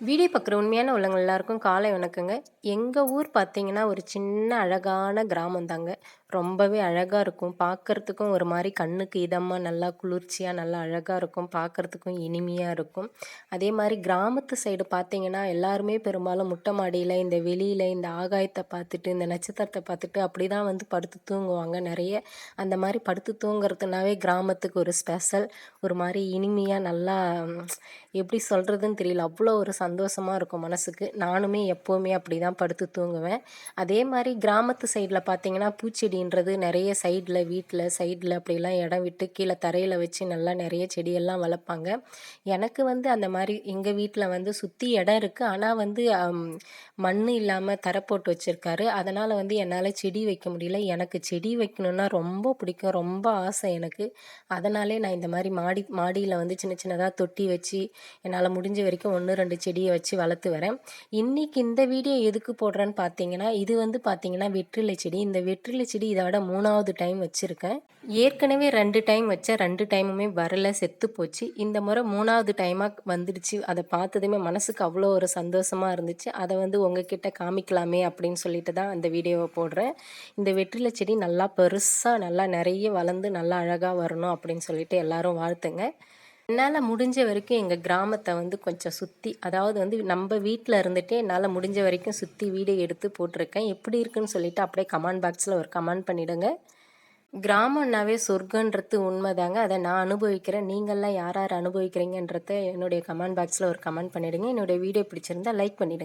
Video பார்க்குற உண்மையான உள்ளவங்க எல்லாருக்கும் காலை வணக்கங்க. எங்கள் ஊர் பார்த்தீங்கன்னா ஒரு சின்ன அழகான கிராமம் தாங்க. ரொம்பவே அழகாக இருக்கும். பார்க்குறதுக்கும் ஒரு மாதிரி கண்ணுக்கு இதமாக நல்லா குளிர்ச்சியாக நல்லா அழகாக இருக்கும். பார்க்குறதுக்கும் இனிமையாக இருக்கும். அதே மாதிரி கிராமத்து சைடு பார்த்தீங்கன்னா எல்லாருமே பெரும்பாலும் முட்டை மாடியில் இந்த வெளியில் இந்த ஆகாயத்தை பார்த்துட்டு இந்த நட்சத்திரத்தை பார்த்துட்டு அப்படி தான் வந்து படுத்து தூங்குவாங்க. நிறைய அந்த மாதிரி படுத்து தூங்குறதுனாவே கிராமத்துக்கு ஒரு ஸ்பெஷல் ஒரு மாதிரி இனிமையாக நல்லா எப்படி சொல்கிறதுன்னு தெரியல. அவ்வளோ ஒரு சந்தோஷமாக இருக்கும் மனசுக்கு. நானுமே எப்போவுமே அப்படி தான் படுத்து தூங்குவேன். அதே மாதிரி கிராமத்து சைடில் பார்த்தீங்கன்னா அப்படின்றது நிறைய சைடில் வீட்டில் சைடில் அப்படிலாம் இடம் விட்டு கீழே தரையில் வச்சு நல்லா நிறைய செடியெல்லாம் வளர்ப்பாங்க. எனக்கு வந்து அந்த மாதிரி எங்கள் வீட்டில் வந்து சுற்றி இடம் இருக்குது ஆனால் வந்து மண் இல்லாமல் தரை போட்டு வச்சுருக்காரு. அதனால் வந்து என்னால் செடி வைக்க முடியல. எனக்கு செடி வைக்கணுன்னா ரொம்ப பிடிக்கும். ரொம்ப ஆசை எனக்கு. அதனாலே நான் இந்த மாதிரி மாடி மாடியில் வந்து சின்ன சின்னதாக தொட்டி வச்சு என்னால் முடிஞ்ச வரைக்கும் ஒன்று ரெண்டு செடியை வச்சு வளர்த்து வரேன். இன்றைக்கி இந்த வீடியோ எதுக்கு போடுறேன்னு பார்த்தீங்கன்னா இது வந்து பார்த்தீங்கன்னா வெற்றிலை செடி. இந்த வெற்றிலை செடி இதை விட மூணாவது டைம் வச்சுருக்கேன். ஏற்கனவே ரெண்டு டைம் வச்சேன். ரெண்டு டைமுமே வரல செத்து போச்சு. இந்த முறை மூணாவது டைமாக வந்துடுச்சு. அதை பார்த்ததுமே மனசுக்கு அவ்வளோ ஒரு சந்தோஷமாக இருந்துச்சு. அதை வந்து உங்ககிட்ட காமிக்கலாமே அப்படின்னு சொல்லிட்டு தான் அந்த வீடியோவை போடுறேன். இந்த வெற்றிலை செடி நல்லா பெருசாக நல்லா நிறைய வளர்ந்து நல்லா அழகாக வரணும் அப்படின்னு சொல்லிட்டு எல்லாரும் வாழ்த்துங்க. என்னால் முடிஞ்ச வரைக்கும் எங்கள் கிராமத்தை வந்து கொஞ்சம் சுற்றி அதாவது வந்து நம்ம வீட்டில் இருந்துகிட்டே என்னால் முடிஞ்ச வரைக்கும் சுற்றி வீடியோ எடுத்து போட்டிருக்கேன். எப்படி இருக்குன்னு சொல்லிட்டு அப்படியே கமெண்ட் பாக்ஸில் ஒரு கமெண்ட் பண்ணிவிடுங்க கிராமம்னாவே சொர்க்கன்றது உண்மைதாங்க. அதை நான் அனுபவிக்கிறேன். நீங்கள்லாம் யார் யார் அனுபவிக்கிறீங்கன்றத என்னுடைய கமெண்ட் பாக்ஸில் ஒரு கமெண்ட் பண்ணிவிடுங்க என்னுடைய வீடியோ பிடிச்சிருந்தா லைக் பண்ணிவிடுங்க